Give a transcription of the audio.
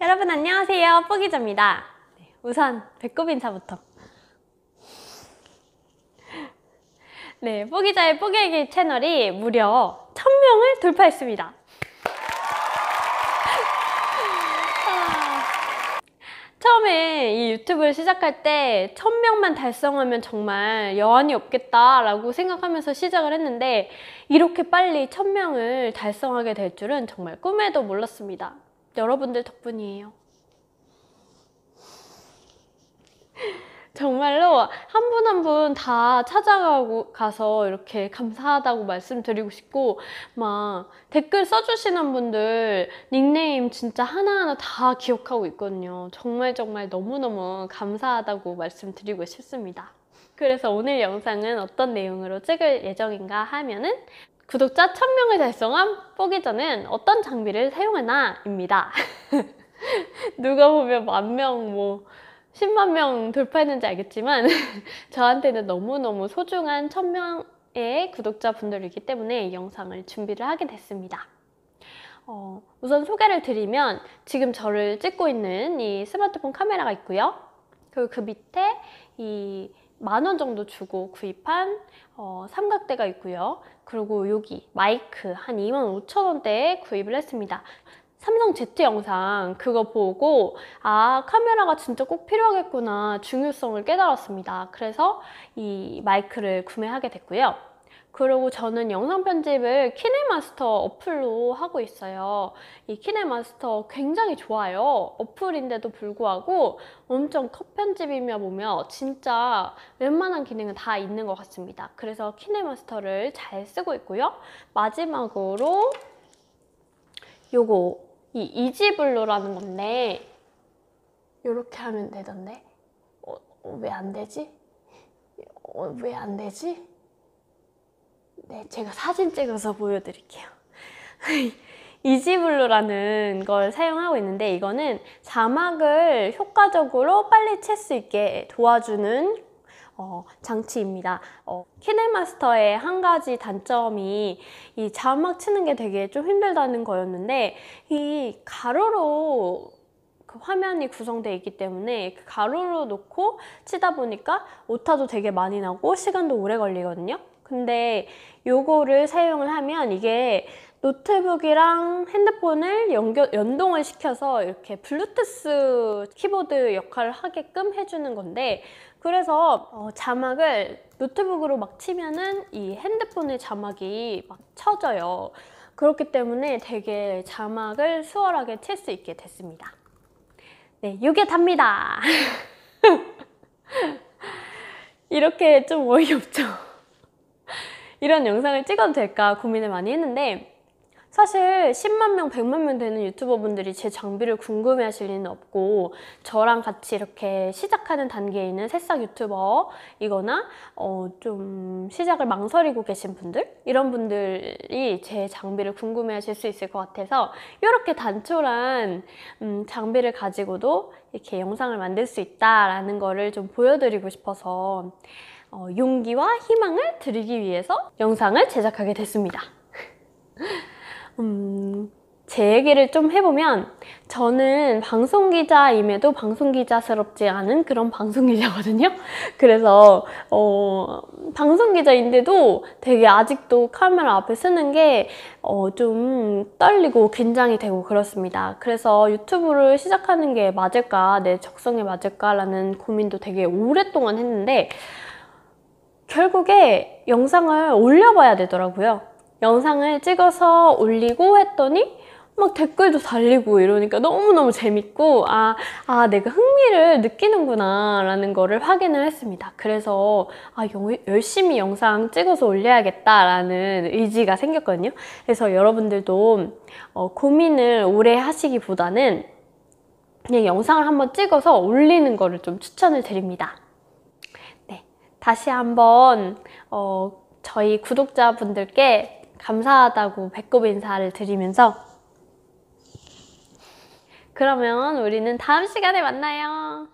여러분 안녕하세요. 뽀기자입니다. 네, 우선 배꼽 인사부터. 네, 뽀기자의 뽀개기 채널이 무려 1000명을 돌파했습니다. 아, 처음에 이 유튜브를 시작할 때 1000명만 달성하면 정말 여한이 없겠다라고 생각하면서 시작을 했는데 이렇게 빨리 1000명을 달성하게 될 줄은 정말 꿈에도 몰랐습니다. 여러분들 덕분이에요. 정말로 한 분 한 분 다 찾아가고 가서 이렇게 감사하다고 말씀드리고 싶고 막 댓글 써주시는 분들 닉네임 진짜 하나하나 다 기억하고 있거든요. 정말 정말 너무너무 감사하다고 말씀드리고 싶습니다. 그래서 오늘 영상은 어떤 내용으로 찍을 예정인가 하면은 구독자 1000명을 달성한 뽀기전은 어떤 장비를 사용하나 입니다. 누가 보면 만 명, 뭐 10만 명 돌파했는지 알겠지만 저한테는 너무너무 소중한 1000명의 구독자분들이기 때문에 이 영상을 준비를 하게 됐습니다. 어, 우선 소개를 드리면 지금 저를 찍고 있는 이 스마트폰 카메라가 있고요. 그리고 그 밑에 이 만 원 정도 주고 구입한 어, 삼각대가 있고요. 그리고 여기 마이크 한 2만 5천 원대에 구입을 했습니다. 삼성 Z 영상 그거 보고 아 카메라가 진짜 꼭 필요하겠구나 중요성을 깨달았습니다. 그래서 이 마이크를 구매하게 됐고요. 그리고 저는 영상 편집을 키네마스터 어플로 하고 있어요. 이 키네마스터 굉장히 좋아요. 어플인데도 불구하고 엄청 컷 편집이며 보면 진짜 웬만한 기능은 다 있는 것 같습니다. 그래서 키네마스터를 잘 쓰고 있고요. 마지막으로 요거 이 이지블루라는 건데 이렇게 하면 되던데 어, 왜안 되지? 어, 왜 안 되지? 네, 제가 사진 찍어서 보여드릴게요. 이지블루라는 걸 사용하고 있는데 이거는 자막을 효과적으로 빨리 칠 수 있게 도와주는 어, 장치입니다. 어, 키네마스터의 한 가지 단점이 이 자막 치는 게 되게 좀 힘들다는 거였는데 이 가로로 그 화면이 구성되어 있기 때문에 그 가로로 놓고 치다 보니까 오타도 되게 많이 나고 시간도 오래 걸리거든요. 근데 요거를 사용을 하면 이게 노트북이랑 핸드폰을 연결, 연동을 시켜서 이렇게 블루투스 키보드 역할을 하게끔 해주는 건데 그래서 어, 자막을 노트북으로 막 치면은 이 핸드폰의 자막이 막 쳐져요. 그렇기 때문에 되게 자막을 수월하게 칠 수 있게 됐습니다. 네, 이게 답니다. 이렇게 좀 어이없죠? 이런 영상을 찍어도 될까 고민을 많이 했는데 사실 10만 명, 100만 명 되는 유튜버분들이 제 장비를 궁금해 하실 리는 없고 저랑 같이 이렇게 시작하는 단계에 있는 새싹 유튜버이거나 어, 좀 시작을 망설이고 계신 분들 이런 분들이 제 장비를 궁금해 하실 수 있을 것 같아서 이렇게 단촐한 음, 장비를 가지고도 이렇게 영상을 만들 수 있다라는 거를 좀 보여드리고 싶어서 어, 용기와 희망을 드리기 위해서 영상을 제작하게 됐습니다. 음, 제 얘기를 좀 해보면 저는 방송기자임에도 방송기자스럽지 않은 그런 방송기자거든요. 그래서 어, 방송기자인데도 되게 아직도 카메라 앞에 쓰는 게 어, 좀 떨리고 긴장이 되고 그렇습니다. 그래서 유튜브를 시작하는 게 맞을까, 내 적성에 맞을까라는 고민도 되게 오랫동안 했는데 결국에 영상을 올려봐야 되더라고요. 영상을 찍어서 올리고 했더니 막 댓글도 달리고 이러니까 너무너무 재밌고 아, 아 내가 흥미를 느끼는구나 라는 거를 확인을 했습니다. 그래서 아 열심히 영상 찍어서 올려야겠다 라는 의지가 생겼거든요. 그래서 여러분들도 어, 고민을 오래 하시기보다는 그냥 영상을 한번 찍어서 올리는 거를 좀 추천을 드립니다. 네, 다시 한번 어, 저희 구독자분들께 감사하다고 배꼽 인사를 드리면서 그러면 우리는 다음 시간에 만나요.